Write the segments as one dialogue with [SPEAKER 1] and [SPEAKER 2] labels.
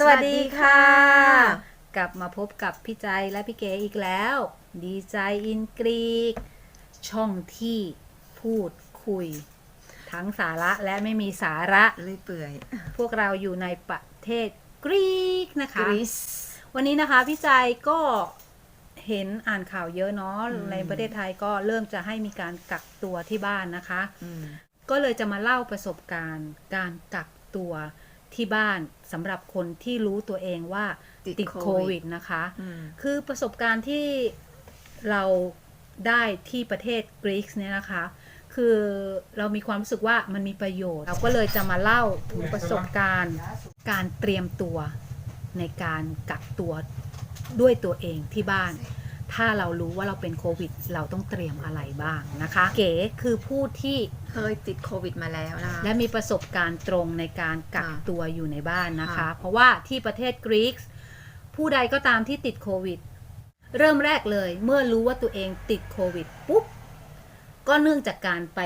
[SPEAKER 1] สวัสดีค่ะ กลับมาพบกับพี่ใจและพี่เก๋อีกแล้ว ดีใจอินกรีก ช่องที่พูดคุย ทั้งสาระและไม่มีสาระ
[SPEAKER 2] เลื่อยเปื่อย
[SPEAKER 1] พวกเราอยู่ในประเทศกรีกนะ
[SPEAKER 2] ก
[SPEAKER 1] คะ
[SPEAKER 2] รีซ
[SPEAKER 1] วันนี้นะคะพี่ใจก็เห็นอ่านข่าวเยอะเนาะ
[SPEAKER 2] อืม
[SPEAKER 1] ในประเทศไทยก็เริ่มจะให้มีการกักตัวที่บ้านนะคะ
[SPEAKER 2] อืม
[SPEAKER 1] ก็เลยจะมาเล่าประสบการณ์ การกักตัว ที่บ้านสำหรับคนที่รู้ตัวเองว่าติดโควิดนะคะ
[SPEAKER 2] อืม
[SPEAKER 1] คือประสบการณ์ที่เราได้ที่ประเทศกรีซเนี่ยนะคะ คือเรามีความรู้สึกว่ามันมีประโยชน์ เราก็เลยจะมาเล่าถึงประสบการณ์การเตรียมตัวในการกักตัวด้วยตัวเองที่บ้าน ถ้าเรารู้ว่าเราเป็นโควิด เราต้องเตรียมอะไรบ้างนะคะ เก๋คือผู้ที่
[SPEAKER 2] เคยติดโควิดมาแล้วนะคะ
[SPEAKER 1] และมีประสบการณ์ตรงในการกัก
[SPEAKER 2] ค่ะ
[SPEAKER 1] ตัวอยู่ในบ้านนะคะ
[SPEAKER 2] ค่ะ
[SPEAKER 1] เพราะว่าที่ประเทศกรีซผู้ใดก็ตามที่ติดโควิด เริ่มแรกเลยเมื่อรู้ว่าตัวเองติดโควิดปุ๊บก็เนื่องจากการไป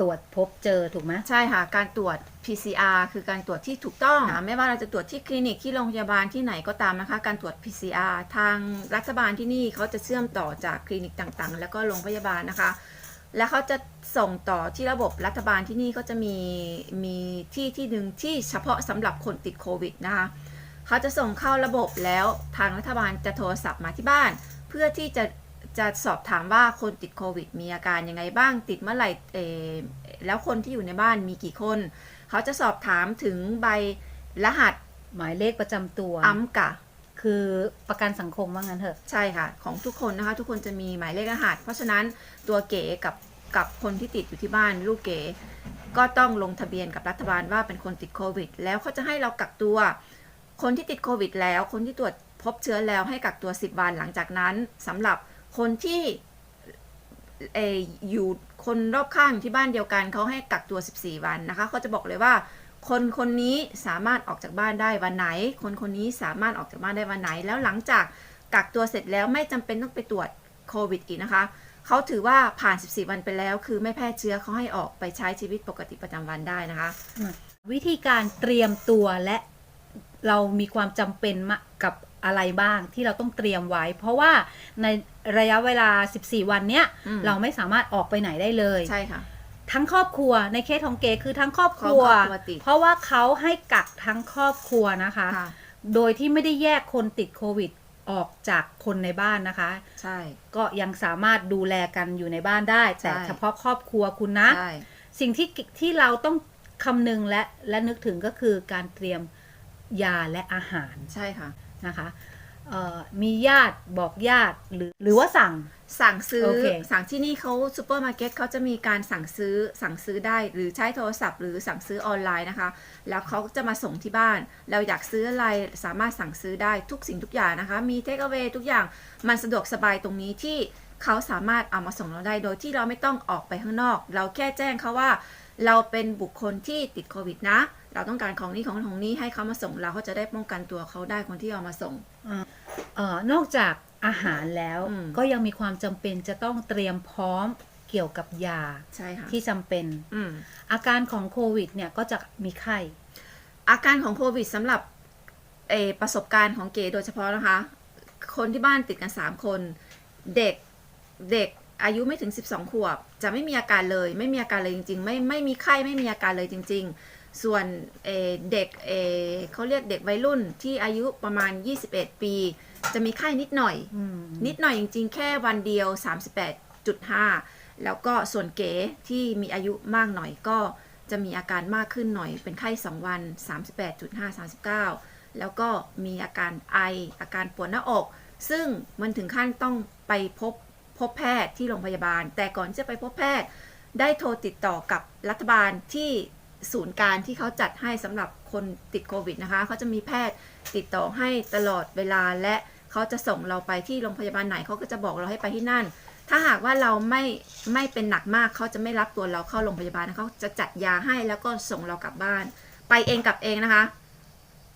[SPEAKER 1] ตรวจพบเจอถูกไหม
[SPEAKER 2] ใช่ค่ะ การตรวจ PCR คือการตรวจที่ถูกต้องนะไม่ว่าเราจะตรวจที่คลินิกที่โรงพยาบาลที่ไหนก็ตามนะคะ การตรวจ PCR ทางรัฐบาลที่นี่เขาจะเชื่อมต่อจากคลินิกต่างๆ แล้วก็โรงพยาบาลนะคะ แล้วเขาจะส่งต่อที่ระบบรัฐบาลที่นี่ก็จะมีมีที่ที่หนึ่งที่เฉพาะสำหรับคนติดโควิดนะคะเขาจะส่งเข้าระบบแล้วทางรัฐบาลจะโทรศัพท์มาที่บ้าน เพื่อที่จะจะสอบถามว่าคนติดโควิดมีอาการยังไงบ้างติดเมื่อไหร่เอ่อแล้วคนที่อยู่ในบ้านมีกี่คน เขาจะสอบถามถึงใบรหัส
[SPEAKER 1] หมายเลขประจำตัว
[SPEAKER 2] อัมกะ
[SPEAKER 1] คือประกันสังคมว่างั้นเถอะ
[SPEAKER 2] ใช่ค่ะ ของทุกคนนะคะ ทุกคนจะมีหมายเลขรหัส เพราะฉะนั้นตัวเก๋กับกับคนที่ติดอยู่ที่บ้านลูกเก๋ ก็ต้องลงทะเบียนกับรัฐบาลว่าเป็นคนติดโควิด แล้วเขาจะให้เรากักตัว คนที่ติดโควิด แล้ว คนที่ตรวจพบเชื้อแล้วให้กักตัว 10 วันหลังจากนั้นสำหรับคนที่ เอออยู่คนรอบข้างที่บ้านเดียวกันเขาให้กักตัว 14 วันนะคะเขาจะบอกเลยว่า คนคนนี้สามารถออกจากบ้านได้วันไหน คนคนนี้สามารถออกจากบ้านได้วันไหน แล้วหลังจากกักตัวเสร็จแล้วไม่จำเป็นต้องไปตรวจโควิดอีกนะคะเขาถือว่าผ่าน 14 วันไปแล้ว คือไม่แพร่เชื้อเขาให้ออกไปใช้ชีวิตปกติประจำวันได้นะคะ
[SPEAKER 1] วิธีการเตรียมตัวและเรามีความจำเป็นมะกับ อะไรบ้างที่เราต้องเตรียมไว้ เพราะว่าในระยะเวลา 14 วันเนี้ย
[SPEAKER 2] อืม
[SPEAKER 1] เราไม่สามารถออกไปไหนได้เลย
[SPEAKER 2] ใช่ค่ะ
[SPEAKER 1] ทั้งครอบครัวในเคสของเก๋คือทั้งครอบครัว
[SPEAKER 2] ครอบครัวติด
[SPEAKER 1] เพราะว่าเขาให้กักทั้งครอบครัวนะคะ
[SPEAKER 2] ค่ะ
[SPEAKER 1] โดยที่ไม่ได้แยกคนติดโควิดออกจากคนในบ้านนะคะ
[SPEAKER 2] ใช่
[SPEAKER 1] ก็ยังสามารถดูแลกันอยู่ในบ้านได้ แต่
[SPEAKER 2] ใช่
[SPEAKER 1] เฉพาะครอบครัวคุณนะ
[SPEAKER 2] ใช่
[SPEAKER 1] สิ่งที่ที่เราต้องคำนึงและและนึกถึงก็คือการเตรียมยาและอาหาร
[SPEAKER 2] ใช่ค่ะ
[SPEAKER 1] นะคะเอ่อมีญาติบอกญาติหรือหรือว่าสั่ง
[SPEAKER 2] สั่งซื้อ
[SPEAKER 1] โอเค
[SPEAKER 2] สั่งที่นี่เขาซูเปอร์มาร์เก็ตเขาจะมีการสั่งซื้อสั่งซื้อได้หรือใช้โทรศัพท์หรือสั่งซื้อออนไลน์นะคะ แล้วเขาจะมาส่งที่บ้าน เราอยากซื้ออะไรสามารถสั่งซื้อได้ทุกสิ่งทุกอย่างนะคะ มีเทคเอา a y ทุกอย่างมันสะดวกสบายตรงนี้ที่เขาสามารถเอามาส่งเราได้โดยที่เราไม่ต้องออกไปข้างนอก เราแค่แจ้งเขาว่า เราเป็นบุคคลที่ติดโควิดนะ เราต้องการของนี้ของของนี้ให้เขามาส่งเราเขาจะได้ป้องกันตัวเขาได้คนที่เอามาส่ง
[SPEAKER 1] เอ่อนอกจากอาหารแล้ว
[SPEAKER 2] อืม
[SPEAKER 1] ก็ยังมีความจำเป็นจะต้องเตรียมพร้อมเกี่ยวกับยา
[SPEAKER 2] ใช่ค่ะ
[SPEAKER 1] ที่จำเป็น
[SPEAKER 2] อืม
[SPEAKER 1] อาการของโควิดเนี่ยก็จะมีไข้
[SPEAKER 2] อาการของโควิดสำหรับเออประสบการณ์ของเก๋โดยเฉพาะนะคะ คนที่บ้านติดกัน3คน เด็กเด็กอายุไม่ถึง 12 ขวบ จะไม่มีอาการเลย ไม่มีอาการเลยจริง ๆ ไม่ไม่มีไข้ไม่มีอาการเลยจริง ๆ ส่วนเอ่อเด็กเอ่อเขาเรียกเด็กวัยรุ่นที่อายุประมาณ 21 ปี จะมีไข้นิดหน่อย
[SPEAKER 1] อืม
[SPEAKER 2] นิดหน่อยจริงๆ แค่วันเดียว 38.5 แล้วก็ส่วนเก๋ที่มีอายุมากหน่อยก็จะมีอาการมากขึ้นหน่อย เป็นไข้ 2 วัน 38.5 39 แล้วก็มีอาการไอ อาการปวดหน้าอก ซึ่งมันถึงขั้นต้องไปพบพบแพทย์ที่โรงพยาบาล แต่ก่อนที่จะไปพบแพทย์ ได้โทรติดต่อกับรัฐบาลที่ ศูนย์การที่เขาจัดให้สำหรับคนติดโควิดนะคะเขาจะมีแพทย์ติดต่อให้ตลอดเวลาและเขาจะส่งเราไปที่โรงพยาบาลไหนเขาก็จะบอกเราให้ไปที่นั่น ถ้าหากว่าเราไม่ไม่เป็นหนักมากเขาจะไม่รับตัวเราเข้าโรงพยาบาลเขาจะจัดยาให้แล้วก็ส่งเรากลับบ้าน ไปเองกลับเองนะคะ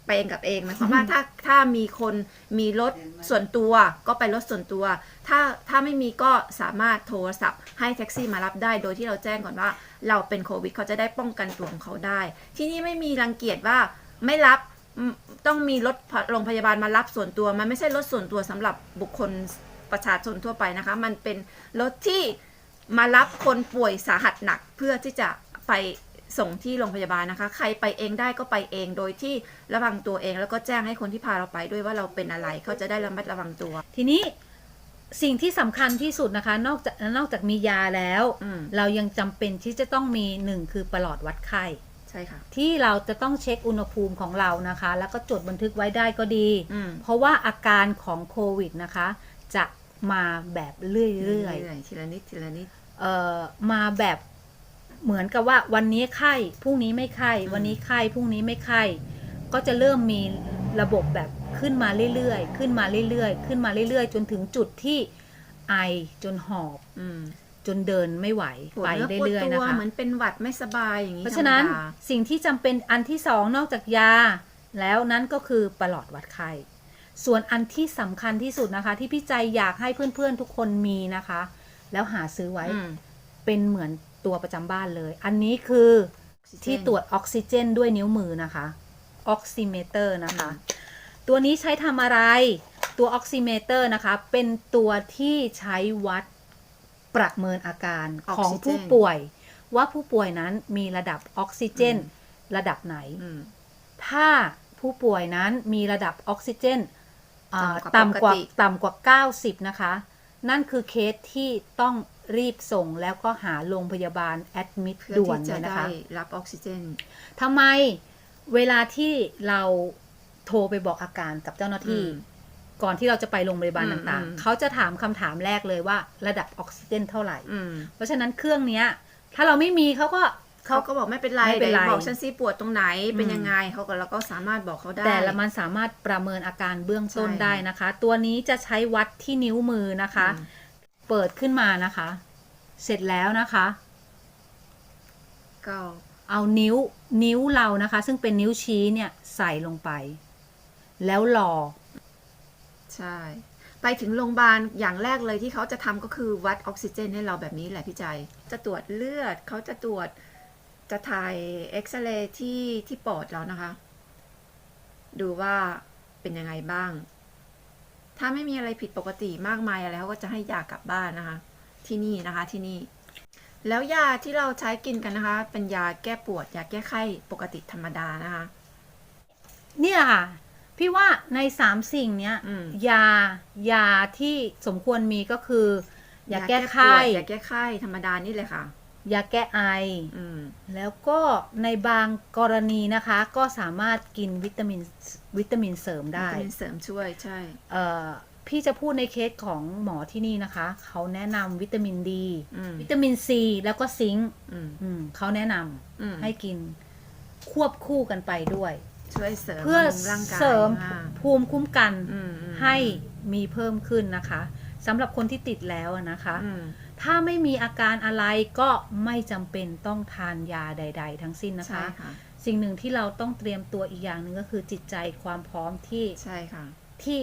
[SPEAKER 2] ไปเองกับเองหมายความว่าถ้าถ้ามีคนมีรถส่วนตัวก็ไปรถส่วนตัว ถ้าถ้าไม่มีก็สามารถโทรศัพท์ให้แท็กซี่มารับได้ โดยที่เราแจ้งก่อนว่า เราเป็นโควิดเขาจะได้ป้องกันตัวของเขาได้ ที่นี่ไม่มีรังเกียจว่าไม่รับต้องมีรถโรงพยาบาลมารับส่วนตัว มันไม่ใช่รถส่วนตัวสำหรับบุคคลประชาชนทั่วไปนะคะ มันเป็นรถที่มารับคนป่วยสาหัสหนักเพื่อที่จะไปส่งที่โรงพยาบาลนะคะ ใครไปเองได้ก็ไปเองโดยที่ระวังตัวเอง แล้วก็แจ้งให้คนที่พาเราไปด้วยว่าเราเป็นอะไรเขาจะได้ระมัดระวังตัว
[SPEAKER 1] ทีนี้ สิ่งที่สำคัญที่สุดนะคะ นอกจากนอกจากมียาแล้ว
[SPEAKER 2] อืม
[SPEAKER 1] เรายังจำเป็นที่จะต้องมีหนึ่งคือประหลอดวัดไข้
[SPEAKER 2] ใช่ค่ะ
[SPEAKER 1] ที่เราจะต้องเช็คอุณหภูมิของเรานะคะ แล้วก็จดบันทึกไว้ได้ก็ดี
[SPEAKER 2] อืม
[SPEAKER 1] เพราะว่าอาการของโควิดนะคะ จะมาแบบเรื่อย
[SPEAKER 2] เรื่อยๆทีละนิดทีละนิด
[SPEAKER 1] ๆเอ่อมาแบบเหมือนกับว่าวันนี้ไข้พรุ่งนี้ไม่ไข้
[SPEAKER 2] อืม
[SPEAKER 1] วันนี้ไข้พรุ่งนี้ไม่ไข้ ก็จะเริ่มมี ระบบแบบขึ้นมาเรื่อยๆ ขึ้นมาเรื่อยๆ ขึ้นมาเรื่อยๆ จนถึงจุดที่ไอจนหอบ
[SPEAKER 2] อืม
[SPEAKER 1] จนเดินไม่ไหว
[SPEAKER 2] ปวด
[SPEAKER 1] ไป
[SPEAKER 2] เนื้อปวด
[SPEAKER 1] เรื่อย
[SPEAKER 2] ตั
[SPEAKER 1] ๆ
[SPEAKER 2] ว
[SPEAKER 1] นะคะ
[SPEAKER 2] เหมือนเป็นหวัดไม่สบายอย่างนี้
[SPEAKER 1] เพราะฉะนั้น
[SPEAKER 2] ธรรมดา
[SPEAKER 1] สิ่งที่จำเป็นอันที่สองนอกจากยา แล้วนั้นก็คือประหลอดวัดไข้ส่วนอันที่สำคัญที่สุดนะคะ ที่พี่ใจอยากให้เพื่อนๆทุกคนมีนะคะ แล้วหาซื้อไว้
[SPEAKER 2] อืม
[SPEAKER 1] เป็นเหมือนตัวประจำบ้านเลย อันนี้คือที่ตรวจออกซิเจนด้วยนิ้วมือนะคะ ออกซิเมเตอร์นะคะ ตัวนี้ใช้ทำอะไร ตัวออกซิเมเตอร์นะคะ เป็นตัวที่ใช้วัดประเมินอาการของผู้ป่วย ว่าผู้ป่วยนั้นมีระดับออกซิเจน ระดับไหน
[SPEAKER 2] อืม
[SPEAKER 1] ถ้าผู้ป่วยนั้นมีระดับออกซิเจนอ่า
[SPEAKER 2] ต่ำกว่า
[SPEAKER 1] ต่ำกว่า
[SPEAKER 2] ปกติ
[SPEAKER 1] ต่ำกว่า 90 นะคะ นั่นคือเคสที่ต้องรีบส่งแล้วก็หาโรงพยาบาลแอดมิด
[SPEAKER 2] เพื่อ
[SPEAKER 1] ด่วน
[SPEAKER 2] ที่
[SPEAKER 1] เล
[SPEAKER 2] จะ
[SPEAKER 1] ยนะ
[SPEAKER 2] ได้
[SPEAKER 1] คะ
[SPEAKER 2] รับออกซิเจน
[SPEAKER 1] ทำไม เวลาที่เราโทรไปบอกอาการกับเจ้าหน้าที่
[SPEAKER 2] อืม
[SPEAKER 1] ก่อนที่เราจะไปโรงพยาบาล
[SPEAKER 2] อืม
[SPEAKER 1] ต่าง
[SPEAKER 2] อืม
[SPEAKER 1] ๆเขาจะถามคำถามแรกเลยว่าระดับออกซิเจนเท่าไหร่
[SPEAKER 2] อืม
[SPEAKER 1] เพราะฉะนั้นเครื่องเนี้ย ถ้าเราไม่มีเขาก็
[SPEAKER 2] เขาก็บอกไม่เป็นไร
[SPEAKER 1] ไม่เป็นไร
[SPEAKER 2] ดี๋ยวบอกฉันซิปวดตรงไหนเป็น
[SPEAKER 1] อืม
[SPEAKER 2] ยังไงเขาก็เราก็สามารถบอกเขาได้
[SPEAKER 1] แต่ละมันสามารถประเมินอาการเบื้องต้น
[SPEAKER 2] ใช่
[SPEAKER 1] ได้นะคะ ตัวนี้จะใช้วัดที่นิ้วมือนะคะ
[SPEAKER 2] อืม
[SPEAKER 1] เปิดขึ้นมานะคะ เสร็จแล้วนะคะ
[SPEAKER 2] ก็
[SPEAKER 1] เอานิ้วนิ้วเรานะคะ ซึ่งเป็นนิ้วชี้เนี่ยใส่ลงไป แล้วรอ
[SPEAKER 2] ใช่ ไปถึงโรงพยาบาลอย่างแรกเลยที่เขาจะทำก็คือวัดออกซิเจนให้เราแบบนี้แหละพี่ใจจะตรวจเลือดเขาจะตรวจจะถ่ายเอ็กซเรย์ที่ที่ปอดเรานะคะ ดูว่าเป็นยังไงบ้าง ถ้าไม่มีอะไรผิดปกติมากมายอะไรเขาก็จะให้ยากลับบ้านนะคะ ที่นี่นะคะที่นี่ แล้วยาที่เราใช้กินกันนะคะ เป็นยาแก้ปวด ยาแก้ไข้ปกติธรรมดานะคะ
[SPEAKER 1] เนี่ยค่ะ พี่ว่าในสามสิ่งเนี้ย
[SPEAKER 2] อืม
[SPEAKER 1] ยายาที่สมควรมีก็คือ ยาแก้ไข้
[SPEAKER 2] ปวดยาแก้ไข้ธรรมดานี่เลยค่ะ
[SPEAKER 1] ยาแก้ไอ
[SPEAKER 2] อืม
[SPEAKER 1] แล้วก็ในบางกรณีนะคะ ก็สามารถกินวิตามินวิตามินเสริมได้
[SPEAKER 2] วิตามินเสริมช่วยใช่
[SPEAKER 1] เอ่อ พี่จะพูดในเคสของหมอที่นี่นะคะ เขาแนะนำวิตามินดี
[SPEAKER 2] อืม
[SPEAKER 1] วิตามินซีแล้วก็ซิงค์
[SPEAKER 2] อืม
[SPEAKER 1] อืมเขาแนะน
[SPEAKER 2] อืมำ
[SPEAKER 1] ให้กินควบคู่กันไปด้วย
[SPEAKER 2] ช่วยเสริม
[SPEAKER 1] เพื่อบำ
[SPEAKER 2] รุงร่างกาย
[SPEAKER 1] เสริม
[SPEAKER 2] อ่า
[SPEAKER 1] ภูมิคุ้มกัน
[SPEAKER 2] อืมอืม
[SPEAKER 1] ให้มีเพิ่มขึ้นนะคะสำหรับคนที่ติดแล้วอะนะคะ
[SPEAKER 2] อืม
[SPEAKER 1] ถ้าไม่มีอาการอะไรก็ไม่จำเป็นต้องทานยาใด ๆ ทั้งสิ้นนะ
[SPEAKER 2] ใช่
[SPEAKER 1] คะ
[SPEAKER 2] ค่ะ
[SPEAKER 1] สิ่งหนึ่งที่เราต้องเตรียมตัวอีกอย่างหนึ่งก็คือจิตใจความพร้อมที่
[SPEAKER 2] ใช่ค่ะ
[SPEAKER 1] ที่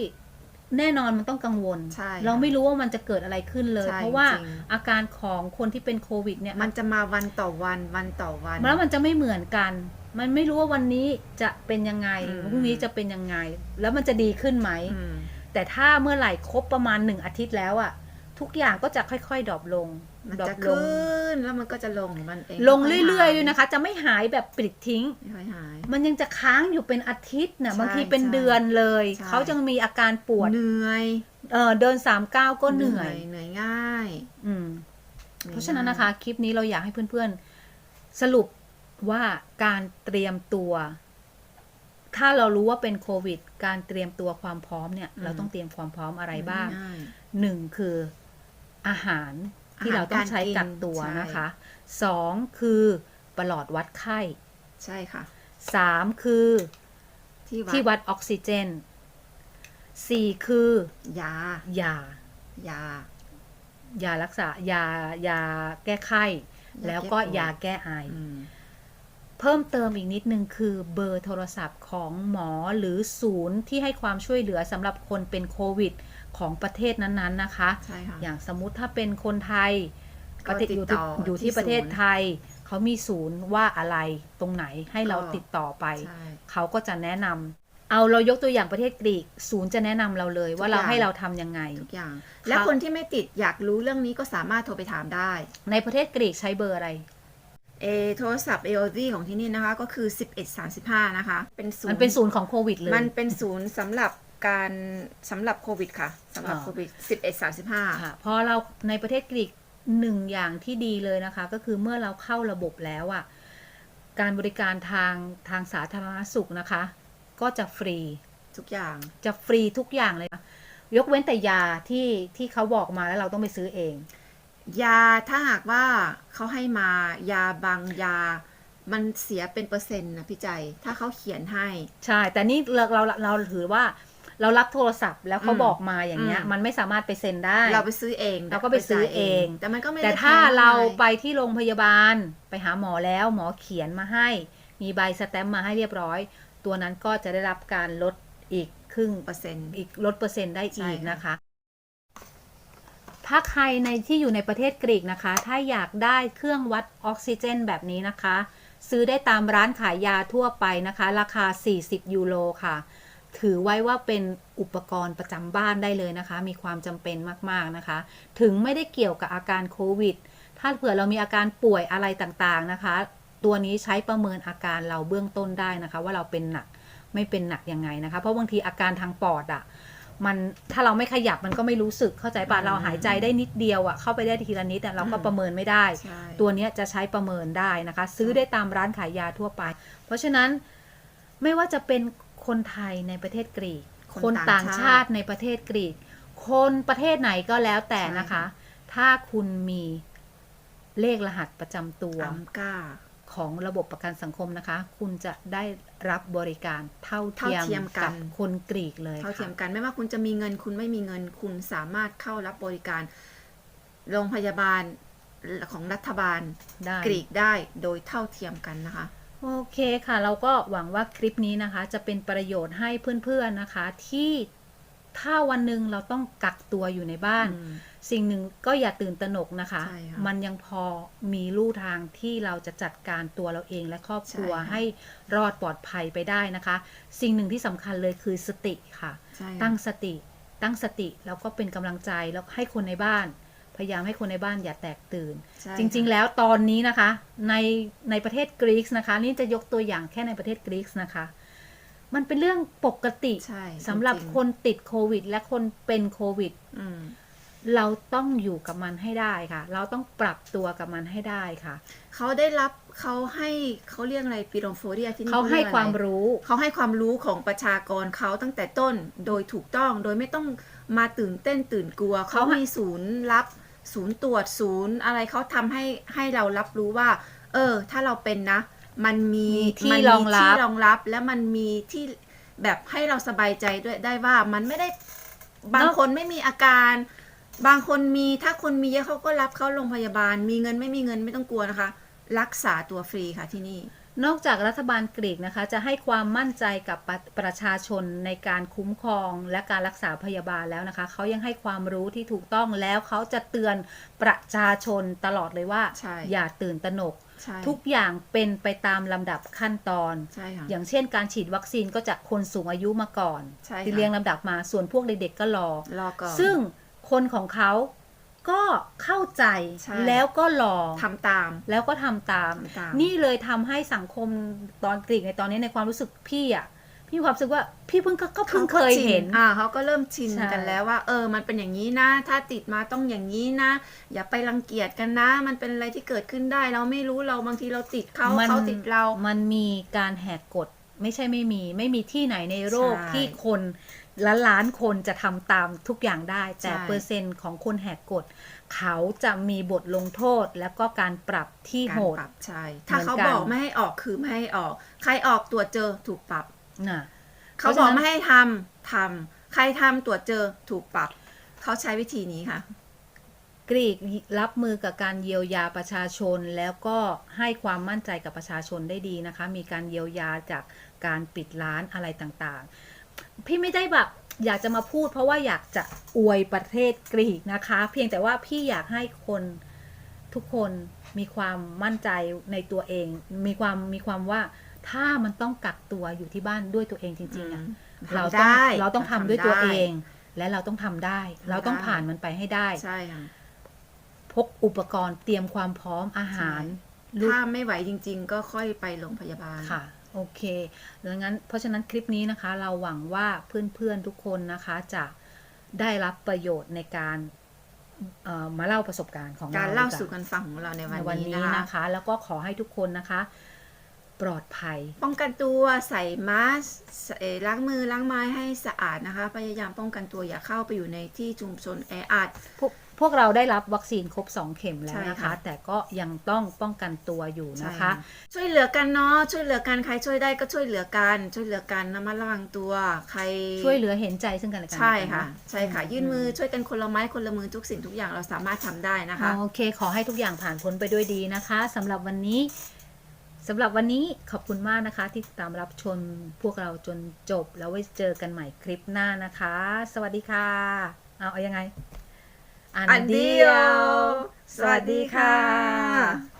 [SPEAKER 1] แน่นอนมันต้องกังวล
[SPEAKER 2] ใช่
[SPEAKER 1] เรา
[SPEAKER 2] ค่ะ
[SPEAKER 1] ไม่รู้ว่ามันจะเกิดอะไรขึ้นเลย
[SPEAKER 2] ใช่
[SPEAKER 1] เพราะว่า
[SPEAKER 2] จริง
[SPEAKER 1] อาการของคนที่เป็นโควิดเนี่ย
[SPEAKER 2] มันจะมาวันต่อวันวันต่อวัน
[SPEAKER 1] แล้วมันจะไม่เหมือนกัน มันไม่รู้ว่าวันนี้จะเป็นยังไง
[SPEAKER 2] อืม
[SPEAKER 1] พรุ่งนี้จะเป็นยังไง แล้วมันจะดีขึ้นไหม
[SPEAKER 2] อืม
[SPEAKER 1] แต่ถ้าเมื่อไหร่ครบประมาณหนึ่งอาทิตย์แล้วอะทุกอย่างก็จะค่อยๆดรอปลง
[SPEAKER 2] มัน
[SPEAKER 1] ดรอ
[SPEAKER 2] จะ
[SPEAKER 1] ปลง
[SPEAKER 2] ขึ้นแล้วมันก็จะลงของมันเอง
[SPEAKER 1] ลงเรื่อยๆด้วยนะคะ จะไม่หายแบบปลิดทิ้ง
[SPEAKER 2] ไม่ค่อยหาย
[SPEAKER 1] มันยังจะค้างอยู่เป็นอาทิตย์นะ
[SPEAKER 2] ใช่
[SPEAKER 1] บางทีเป็นเดือนเลย
[SPEAKER 2] ใช่
[SPEAKER 1] เขาจะมีอาการปวด
[SPEAKER 2] เหนื่อย
[SPEAKER 1] เออเดินสามก้าวก็เหนื่อย
[SPEAKER 2] เหนื่อยง่าย
[SPEAKER 1] อืม
[SPEAKER 2] หอย
[SPEAKER 1] เพราะฉะนั้นนะคะ คลิปนี้เราอยากให้เพื่อนๆ สรุปว่าการเตรียมตัว ถ้าเรารู้ว่าเป็นโควิด การเตรียมตัวความพร้อมเนี่ย เราต้องเตรียมความพร้อมอะไรบ้าง
[SPEAKER 2] ง่าย
[SPEAKER 1] หนึ่งคืออาหาร ที่
[SPEAKER 2] อาหาร
[SPEAKER 1] เราต้องใช้
[SPEAKER 2] การกิน
[SPEAKER 1] กักตัว
[SPEAKER 2] ใช่
[SPEAKER 1] นะคะสองคือประหลอดวัดไข้
[SPEAKER 2] ใช่ค่ะ
[SPEAKER 1] สามคือ
[SPEAKER 2] ที่วัด
[SPEAKER 1] ที่วัดออกซิเจนสี่คือยายา
[SPEAKER 2] ยา
[SPEAKER 1] ยารักษายายาแก้ไข้
[SPEAKER 2] ยา
[SPEAKER 1] แล้วก็
[SPEAKER 2] แก้ปวด
[SPEAKER 1] ยาแก้ไอ
[SPEAKER 2] อืม
[SPEAKER 1] เพิ่มเติมอีกนิดนึงคือเบอร์โทรศัพท์ของหมอหรือศูนย์ที่ให้ความช่วยเหลือสำหรับคนเป็นโควิด ของประเทศนั้นๆนะคะ
[SPEAKER 2] ใช่ค่ะ
[SPEAKER 1] อย่างสมมุติถ้าเป็นคนไทย
[SPEAKER 2] ก็
[SPEAKER 1] ประเทศ
[SPEAKER 2] ติ
[SPEAKER 1] อ
[SPEAKER 2] ด
[SPEAKER 1] ยู่
[SPEAKER 2] ต่
[SPEAKER 1] ที่
[SPEAKER 2] อ
[SPEAKER 1] อยู่
[SPEAKER 2] ที่
[SPEAKER 1] ที่ประเทศ
[SPEAKER 2] ศูนย์
[SPEAKER 1] ไทย เขามีศูนย์ว่าอะไรตรงไหนให้เรา
[SPEAKER 2] ก็
[SPEAKER 1] ติดต่อไป
[SPEAKER 2] ใช่
[SPEAKER 1] เขาก็จะแนะนเอาเรายกตัวอย่างประเทศกรีก ศูนย์จะแนะนำเราเลยว่า
[SPEAKER 2] ทุกอ
[SPEAKER 1] เรา
[SPEAKER 2] ย่าง
[SPEAKER 1] ให้เราทำยังไง
[SPEAKER 2] ทุกอย่าง และคนที่ไม่ติดอยากรู้เรื่องนี้ก็สามารถโทรไปถามได้
[SPEAKER 1] ในประเทศกรีกใช้เบอร์อะไร
[SPEAKER 2] เอโทรศัพท์ AOV ของที่นี่นะคะ ก็คือ 1135 นะคะ เป็นศูนย์
[SPEAKER 1] มันเป็นศูนย์ของโควิดเลย
[SPEAKER 2] มันเป็นศูนย์สำหรับ การสำหรับโควิดค่ะสำหรับ
[SPEAKER 1] อ่า
[SPEAKER 2] โควิด 1135
[SPEAKER 1] ค่ะเพอเราในประเทศกรีกหนึ่งอย่างที่ดีเลยนะคะ ก็คือเมื่อเราเข้าระบบแล้วอะ่ะการบริการทางทางสาธารณสุขนะคะ ก็จะฟรี
[SPEAKER 2] ทุกอย่าง
[SPEAKER 1] จะฟรีทุกอย่างเลยนะยกเว้นแต่ยาที่ที่เขาบอกมาแล้วเราต้องไปซื้อเอง
[SPEAKER 2] ยาถ้าหากว่าเขาให้มายาบางยามันเสียเป็นเปอร์เซ็นต์นะพี่ใจ ถ้าเขาเขียนให้
[SPEAKER 1] ใช่ แต่นี่เราเราเราถือว่า เรารับโทรศัพท์แล้วเขา
[SPEAKER 2] อืม
[SPEAKER 1] บอกมาอย่างเงี้ย
[SPEAKER 2] อืม
[SPEAKER 1] มันไม่สามารถไปเซ็นได้
[SPEAKER 2] เราไปซื้อเอง
[SPEAKER 1] เราก็ไปซื้อเอง
[SPEAKER 2] แต่มันก็ไม่ได้
[SPEAKER 1] แต่ถ้า
[SPEAKER 2] แพง
[SPEAKER 1] เรา
[SPEAKER 2] ท่ห
[SPEAKER 1] ไปที่โรงพยาบาลไปหาหมอแล้วหมอเขียนมาให้ มีใบสแตมป์มาให้เรียบร้อย ตัวนั้นก็จะได้รับการลดอีกครึ่ง
[SPEAKER 2] เปอร์เซ็นต์
[SPEAKER 1] อีกลดเปอร์เซ็นต์ได้
[SPEAKER 2] ใช่
[SPEAKER 1] อีก
[SPEAKER 2] ค่ะ
[SPEAKER 1] นะคะถ้าใครในที่อยู่ในประเทศกรีกนะคะ ถ้าอยากได้เครื่องวัดออกซิเจนแบบนี้นะคะ ซื้อได้ตามร้านขายยาทั่วไปนะคะ ราคา 40 ยูโรค่ะ ถือไว้ว่าเป็นอุปกรณ์ประจำบ้านได้เลยนะคะ มีความจำเป็นมากๆนะคะ ถึงไม่ได้เกี่ยวกับอาการโควิด ถ้าเผื่อเรามีอาการป่วยอะไรต่างๆนะคะ ตัวนี้ใช้ประเมินอาการเราเบื้องต้นได้นะคะ ว่าเราเป็นหนักไม่เป็นหนักยังไงนะคะ เพราะบางทีอาการทางปอดอะ่ะมันถ้าเราไม่ขยับมันก็ไม่รู้สึกเข้าใจป่ะ
[SPEAKER 2] อืม
[SPEAKER 1] เราหายใจได้นิดเดียวอะ่ะเข้าไปได้ทีละนิดอะเราก็
[SPEAKER 2] อืม
[SPEAKER 1] ประเมินไม่ได้
[SPEAKER 2] ใช่
[SPEAKER 1] ตัวเนี้ยจะใช้ประเมินได้นะคะ ซื้อได้ตามร้านขายยาทั่วไป เพราะฉะนั้นไม่ว่าจะเป็น คนไทยในประเทศกรีก คนต่างชาติในประเทศกรีก คนประเทศไหนก็แล้วแต่นะคะ ถ้าคุณมีเลขรหัสประจำตัว
[SPEAKER 2] อัมก้า
[SPEAKER 1] ของระบบประกันสังคมนะคะ คุณจะได้รับบริการเท่าเทียม
[SPEAKER 2] เท่าเทียมกัน
[SPEAKER 1] กับคนกรีกเลย
[SPEAKER 2] เท่าเทียม
[SPEAKER 1] ค่ะ
[SPEAKER 2] กัน ไม่ว่าคุณจะมีเงินคุณไม่มีเงินคุณสามารถเข้ารับบริการโรงพยาบาลของรัฐบาล
[SPEAKER 1] ได้
[SPEAKER 2] กรีกได้โดยเท่าเทียมกันนะคะ
[SPEAKER 1] โอเคค่ะ เราก็หวังว่าคลิปนี้นะคะ จะเป็นประโยชน์ให้เพื่อนๆนะคะ ที่ถ้าวันหนึ่งเราต้องกักตัวอยู่ในบ้าน
[SPEAKER 2] อืม
[SPEAKER 1] สิ่งหนึ่งก็อย่าตื่นตระหนกนะคะ
[SPEAKER 2] ใช่ค่ะ
[SPEAKER 1] มันยังพอมีลู่ทางที่เราจะจัดการตัวเราเองและครอบครัว
[SPEAKER 2] ใช่ค่ะ
[SPEAKER 1] ให้รอดปลอดภัยไปได้นะคะ สิ่งหนึ่งที่สำคัญเลยคือสติค่ะ
[SPEAKER 2] ใช่
[SPEAKER 1] ตั้งสติ ตั้งสติแล้วก็เป็นกำลังใจแล้วให้คนในบ้าน พยายามให้คนในบ้านอย่าแตกตื่น
[SPEAKER 2] ใช่
[SPEAKER 1] จริงๆ
[SPEAKER 2] ค่ะ
[SPEAKER 1] แล้วตอนนี้นะคะ ในในประเทศกรีซนะคะ นี่จะยกตัวอย่างแค่ในประเทศกรีซนะคะ มันเป็นเรื่องปกติ
[SPEAKER 2] ใช่
[SPEAKER 1] สำหรับ
[SPEAKER 2] จงๆ
[SPEAKER 1] คนติดโควิด และคนเป็นโควิด
[SPEAKER 2] อืม
[SPEAKER 1] เราต้องอยู่กับมันให้ได้ค่ะ เราต้องปรับตัวกับมันให้ได้ค่ะ
[SPEAKER 2] เขาได้รับเขาให้เขาเรียกอะไรปีโรโฟเรียที่นี่
[SPEAKER 1] เขาให้
[SPEAKER 2] รียกอะไร
[SPEAKER 1] ความรู้
[SPEAKER 2] เขาให้ความรู้ของประชากรเขาตั้งแต่ต้นโดยถูกต้องโดยไม่ต้องมาตื่นเต้นตื่นกลัว เขา
[SPEAKER 1] เขาให้
[SPEAKER 2] มีศูนย์รับ ศูนย์ตรวจศูนย์อะไรเขาทำให้ให้เรารับรู้ว่า เออ ถ้าเราเป็นนะ มันมี
[SPEAKER 1] มีที่
[SPEAKER 2] มัน
[SPEAKER 1] รองรับ
[SPEAKER 2] ที่รองรับ และมันมีที่แบบให้เราสบายใจด้วยได้ว่ามันไม่ได้บางคนไม่มีอาการ บางคนมีถ้าคนมีเยอะเขาก็รับเข้าโรงพยาบาล มีเงินไม่มีเงินไม่ต้องกลัวนะคะ รักษาตัวฟรีค่ะที่นี่
[SPEAKER 1] นอกจากรัฐบาลกรีกนะคะ จะให้ความมั่นใจกับประประชาชนในการคุ้มครองและการรักษาพยาบาลแล้วนะคะเขายังให้ความรู้ที่ถูกต้องแล้วเขาจะเตือนประชาชนตลอดเลยว่า
[SPEAKER 2] ใช่
[SPEAKER 1] อย่าตื่นตระหนก
[SPEAKER 2] ใช่
[SPEAKER 1] ทุกอย่างเป็นไปตามลำดับขั้นตอน
[SPEAKER 2] ใช่ค่ะ
[SPEAKER 1] อย่างเช่นการฉีดวัคซีนก็จากคนสูงอายุมาก่อน
[SPEAKER 2] ใช่ค่ะ
[SPEAKER 1] ที่เรียงลำดับมาส่วนพวกเด็กๆก็รอ
[SPEAKER 2] รอก่อน
[SPEAKER 1] ซึ่งคนของเขา ก็เข้าใจ
[SPEAKER 2] ใช่
[SPEAKER 1] แล้วก็รอ
[SPEAKER 2] ทำตาม
[SPEAKER 1] แล้วก็ทำตาม
[SPEAKER 2] ทำตาม
[SPEAKER 1] นี่เลยทำให้สังคมตอนกรีกในตอนนี้ในความรู้สึกพี่อะ พี่มีความรู้สึกว่าพี่เพิ่งก็ก็เพิ่งเคยเห็น
[SPEAKER 2] อ่าเขาก็เริ่มชิน
[SPEAKER 1] ใช่
[SPEAKER 2] กันแล้วว่า เออ มันเป็นอย่างนี้นะ ถ้าติดมาต้องอย่างนี้นะ อย่าไปรังเกียจกันนะ มันเป็นอะไรที่เกิดขึ้นได้ เราไม่รู้เราบางทีเราติดเขา
[SPEAKER 1] มัน
[SPEAKER 2] เขาติดเรา
[SPEAKER 1] มันมีการแหกกฎไม่ใช่ไม่มี ไม่มีที่ไหนในโลก
[SPEAKER 2] ใช่
[SPEAKER 1] ที่คน ล้านล้านคนจะทำตามทุกอย่างได้ แต่
[SPEAKER 2] ใช่
[SPEAKER 1] เปอร์เซ็นต์ของคนแหกกฎ เขาจะมีบทลงโทษแล้วก็การปรับที่
[SPEAKER 2] การ
[SPEAKER 1] โหด
[SPEAKER 2] ปรับใช่ถ้าเขา
[SPEAKER 1] เหมือนกัน
[SPEAKER 2] บอกไม่ให้ออกคือไม่ให้ออก ใครออกตรวจเจอถูกปรับ
[SPEAKER 1] น่ะ
[SPEAKER 2] เขา
[SPEAKER 1] เพ
[SPEAKER 2] บ
[SPEAKER 1] ราะ
[SPEAKER 2] อก
[SPEAKER 1] ฉะนั้น
[SPEAKER 2] ไม่ให้ทำทำใครทำตรวจเจอถูกปรับ เขาใช้วิธีนี้ค่ะ
[SPEAKER 1] กรีกรับมือกับการเยียวยาประชาชนแล้วก็ให้ความมั่นใจกับประชาชนได้ดีนะคะ มีการเยียวยาจากการปิดร้านอะไรต่างๆ พี่ไม่ได้แบบอยากจะมาพูด เพราะว่าอยากจะอวยประเทศกรีกนะคะ เพียงแต่ว่าพี่อยากให้คนทุกคนมีความมั่นใจในตัวเอง มีความมีความว่าถ้ามันต้องกักตัวอยู่ที่บ้านด้วยตัวเองจริงๆอะ
[SPEAKER 2] อืม
[SPEAKER 1] เรา
[SPEAKER 2] ทำ
[SPEAKER 1] ต้อง
[SPEAKER 2] ได้
[SPEAKER 1] เราต้องทำด้วยตัว
[SPEAKER 2] ได้
[SPEAKER 1] เอง และเราต้องทำได้ เราต้องผ่านมันไปให้ได้
[SPEAKER 2] ใช่ค่ะ
[SPEAKER 1] พกอุปกรณ์เตรียมความพร้อมอาหารลูก
[SPEAKER 2] ถ้าไม่ไหวจริง ๆ ก็ค่อยไปโรงพยาบาล
[SPEAKER 1] ค่ะ โอเคดังนั้นเพราะฉะนั้นคลิปนี้นะคะ เราหวังว่าเพื่อนๆทุกคนนะคะจะได้รับประโยชน์ในการเอ่อมาเล่าประสบการณ์ของ
[SPEAKER 2] การ
[SPEAKER 1] เรา
[SPEAKER 2] เล่า
[SPEAKER 1] ดีกว่
[SPEAKER 2] สู่กันฟังของเราใน
[SPEAKER 1] ใน
[SPEAKER 2] วั
[SPEAKER 1] วัน
[SPEAKER 2] นนี้
[SPEAKER 1] นี้
[SPEAKER 2] นะ
[SPEAKER 1] นะคะคะ แล้วก็ขอให้ทุกคนนะคะ ปลอดภัย
[SPEAKER 2] ป้องกันตัวใส่มาสก์เอ่อล้างมือล้างไม้ให้สะอาดนะคะ พยายามป้องกันตัวอย่าเข้าไปอยู่ในที่ชุมชนแออัด
[SPEAKER 1] พ วกพวกเราได้รับวัคซีนครบ 2 เข็มแล้ว
[SPEAKER 2] ใช่
[SPEAKER 1] นะคะ
[SPEAKER 2] ค่ะ
[SPEAKER 1] แต่ก็ยังต้องป้องกันตัวอยู่นะคะ
[SPEAKER 2] ช่วยเหลือกันเนาะช่วยเหลือกันใครช่วยได้ก็ช่วยเหลือกัน ช่วยเหลือกันนะมาระวังตัว ใคร
[SPEAKER 1] ช่วยเหลือเห็นใจซึ่งกันและกัน
[SPEAKER 2] ใช่ค่ะ
[SPEAKER 1] น
[SPEAKER 2] ใช่ค่ะ ยื่นมือช่วยกันคนละไม้คนละมือทุกสิ่งทุกอย่างเราสามารถทำได้นะคะ
[SPEAKER 1] โอเค ขอให้ทุกอย่างผ่านพ้นไปด้วยดีนะคะสำหรับวันนี้สำหรับวันนี้ขอบคุณมากนะคะ ที่ติดตามรับชมพวกเราจนจบ แล้วไว้เจอกันใหม่คลิปหน้านะคะ สวัสดีค่ะ เอาเอายังไง
[SPEAKER 2] อันเดียว สวัสดีค่ะ